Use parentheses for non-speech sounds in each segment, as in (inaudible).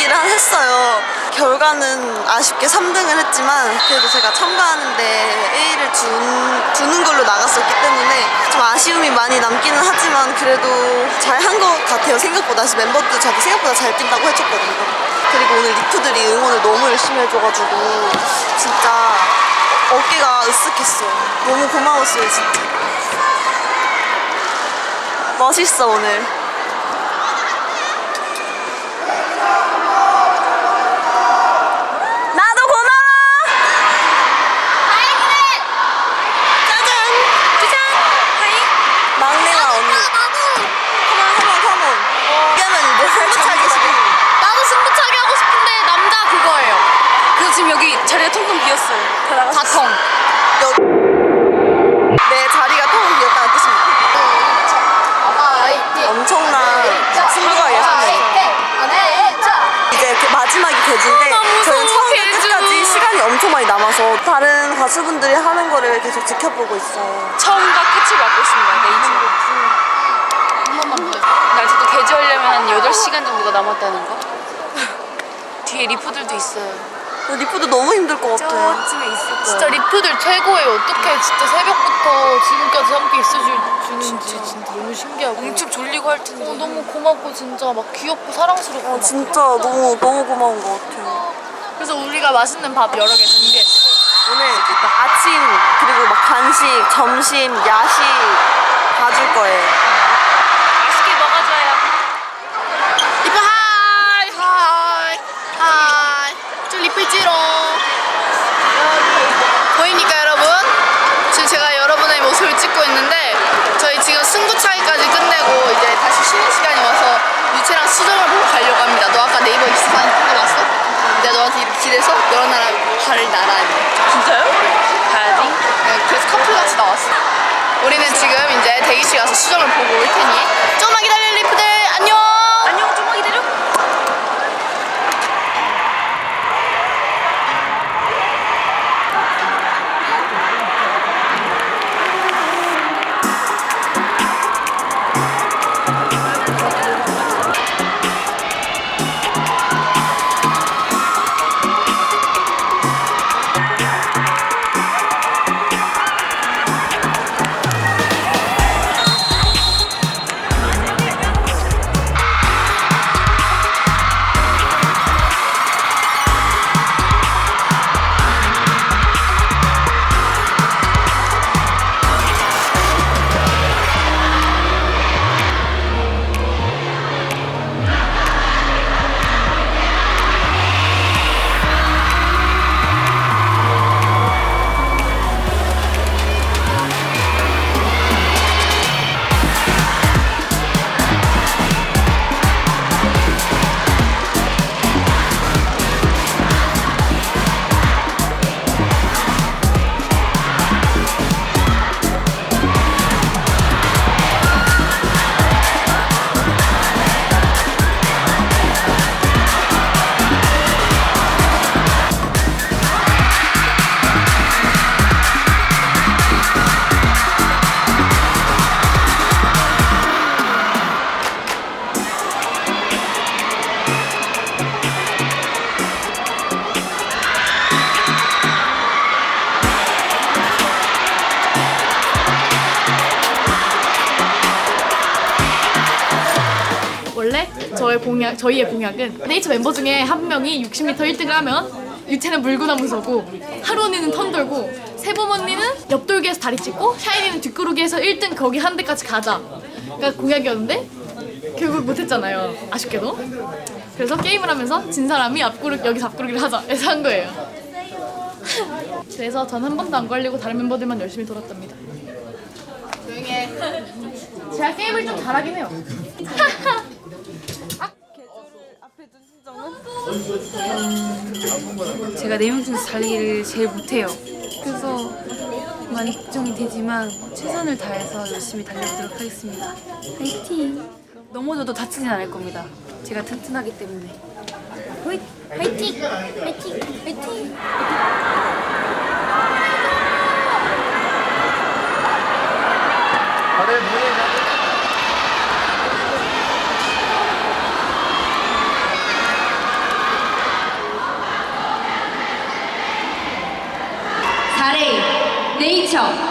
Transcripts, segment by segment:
달리기를 했어요 결과는 아쉽게 3등을 했지만 그래도 제가 참가하는데 A를 준, 두는 걸로 나갔었기 때문에 좀 아쉬움이 많이 남기는 하지만 그래도 잘 한 것 같아요 생각보다 멤버도 저한테 생각보다 잘 뛴다고 해줬거든요 그리고 오늘 리프들이 응원을 너무 열심히 해줘가지고 진짜 어깨가 으쓱했어요. 너무 고마웠어요, 진짜. 멋있어, 오늘. 나도 고마워! 짜잔! 짜잔! 하이! 막내와 언니. 컴온, 컴온, 컴온. 이러면 이제 승부차기 시간. 나도 승부차기 하고 싶은데 남자 그거예요. 그래서 지금 여기 자리가 텅텅 비었어요. 다 텅. 내 자리가 텅 비었다는 뜻입니다. 엄청난 승부가 예상돼요. 이제 그 마지막 이 개주인데 아, 무서워, 저희는 처음부터. 끝까지 시간이 엄청 많이 남아서 다른 가수분들이 하는 거를 계속 지켜보고 있어요. 처음과 끝을 맡고 있습니다. 네, 이제. 날 저도 개주하려면 한 8시간 정도가 남았다는 거. 뒤에 리프들도 있어요. 리프도 너무 힘들 것 같아요. 저쯤에 있을 거예요. 진짜 리프들 최고예요. 어떻게 진짜 새벽부터 지금까지 함께 있어주는지 진짜, 너무 신기하고. 엄청 졸리고 할 텐데. 어, 너무 고맙고 진짜 막 귀엽고 사랑스럽고. 어, 막. 진짜 너무 너무 고마운 것 같아요. 그래서 우리가 맛있는 밥 여러 개 준비했어요. 오늘 아침 그리고 막 간식, 점심, 야식 다 줄 거예요. 맛있게 먹어줘요. 리프 하이 하이 하이. 저 리프 찌롱. 보입니까 여러분? 지금 제가 모습을 찍고 있는데 저희 지금 승부차기까지 끝내고 이제 다시 쉬는 시간이 와서 유채랑 수정을 보고 가려고 합니다. 너 아까 네이버 익스파는 보고 봤어? 내가 너한테 이렇게 길에서 여러 나라 발을 날아니. 진짜요? 가야지. 네, 그래서 커플같이 나왔어. 우리는 지금 이제 대기실 가서 수정을 보고 올 테니 조금만 기다려 리프들 저희의 공약은 네이처 멤버 중에 한 명이 60m 1등을 하면 유채는 물구나무 서고 하루 언니는 턴 돌고 세범 언니는 옆돌기에서 다리 찢고 샤이니는 뒷구르기에서 1등 거기 한 대까지 가자. 그러니까 공약이었는데 결국 못했잖아요. 아쉽게도. 그래서 게임을 하면서 진 사람이 앞구르 여기서 앞구르기를 하자. 해서 한 거예요. (laughs) 그래서 전 한 번도 안 걸리고 다른 멤버들만 열심히 돌았답니다. 조용해. 제가 게임을 좀 잘하긴 해요. (laughs) 제가 네명 중에서 달리기를 제일 못해요. 그래서 많이 걱정이 되지만 최선을 다해서 열심히 달려보도록 하겠습니다. 화이팅! 넘어져도 다치진 않을 겁니다. 제가 튼튼하기 때문에. 화이- 화이팅! 화이팅! 화이팅! 네이처 화려!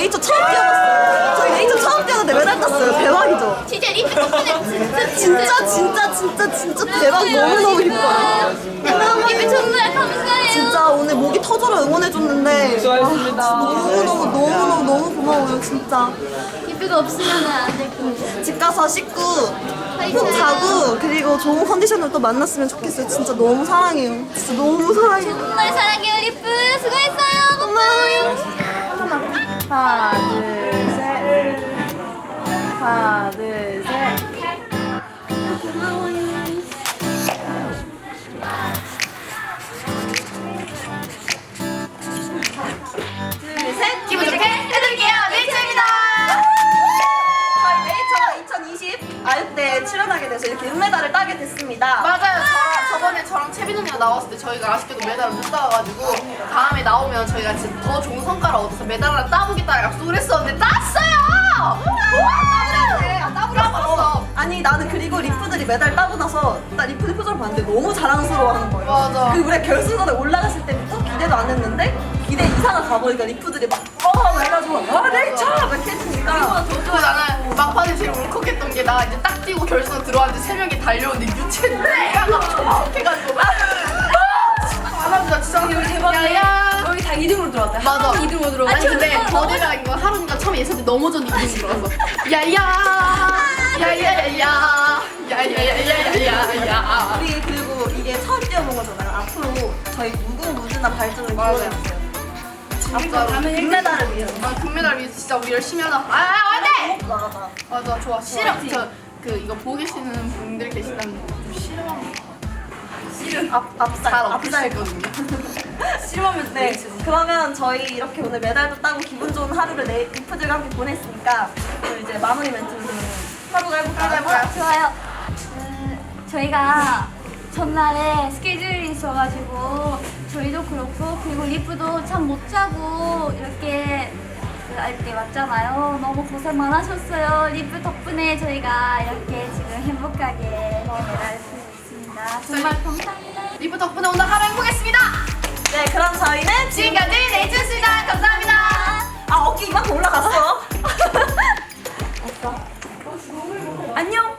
네이처 처음 뛰어봤어요. 저희 네이처 처음 뛰었는데 메달 땄어요. 대박이죠? 진짜 리프 덕분에 진짜 진짜 진짜 진짜 진짜 대박 너무너무 기뻐요. 리프 정말 감사해요. 진짜 오늘 목이 터져라 응원해줬는데 수고하셨습니다. 너무너무 너무너무 너무 고마워요 진짜. 리프가 없으면 안될 거예요. 집 가서 씻고 푹 자고 그리고 좋은 컨디션으로 또 만났으면 좋겠어요. 진짜 너무 사랑해요. 진짜 너무 사랑해요 출연하게 돼서 이렇게 은메달을 따게 됐습니다. 맞아요. 저랑 저번에 저랑 채빈 언니가 나왔을 때 저희가 아쉽게도 메달을 못 따가지고 다음에 나오면 저희가 진짜 더 좋은 성과를 얻어서 메달을 하나 따보겠다 약속을 했었는데 땄어요. 우와 따버렸어. 아니 나는 그리고 리프들이 메달 따고 나서 나 리프들 표정을 봤는데 너무 자랑스러워하는 거예요. 맞아. 그리고 우리가 결승전에 올라갔을 때부터 기대도 안 했는데 기대 이상을 가보니까 리프들이 막 어! 막 해가지고 아 네이처! 막 이렇게 해주니까 그리고 나는 막판에 제일 울컥했던 게 나 이제 딱 뛰고 결승 들어왔는데 세 명이 달려오는데 약간 초마욱해가지고 아나 진짜 대박이야. 야야. 여기 다 2등으로 들어왔다. 맞아. 2등으로 들어왔다. 아니 근데 더대가 이거 하루니가 처음에 예선 때 넘어졌는데 이기고 들어왔어. 야야. 야야야야. 야야야야야야. 우리 그리고 이게 처음 뛰어본 거잖아요. 앞으로 저희 무궁무진한 발전을 맞아요. 기원해주세요. 진짜로. 금메달을 위해서. 아, 금메달 위해서 진짜 우리 열심히 하자. 아, 안돼. 나가다. 맞아, 좋아. 싫어. 저그 이거 보고 계시는 분들 계시다면 좀 싫어하는 싫은 앞, 앞살. 잘 앞살. 없으시거든요. (laughs) 싫으면 네. 그러면 저희 이렇게 오늘 메달도 따고 기분 좋은 하루를 네, 리프들과 함께 보냈으니까 또 이제 마무리 멘트로 좀 하루가? 해볼까요? 좋아요. 음, 저희가 전날에 스케줄이 있어가지고 저희도 그렇고 그리고 리프도 참못 자고 이렇게 할때 왔잖아요. 너무 고생 많으셨어요. 리프 덕분에 저희가 이렇게 지금 행복하게 메달을 쓰고 있습니다. 정말 감사합니다. 리프 덕분에 오늘 하루 행복했습니다. 네, 그럼 저희는 지금까지 네이처스입니다. 감사합니다. 아 어깨 이만큼 올라갔어. (laughs) 안녕.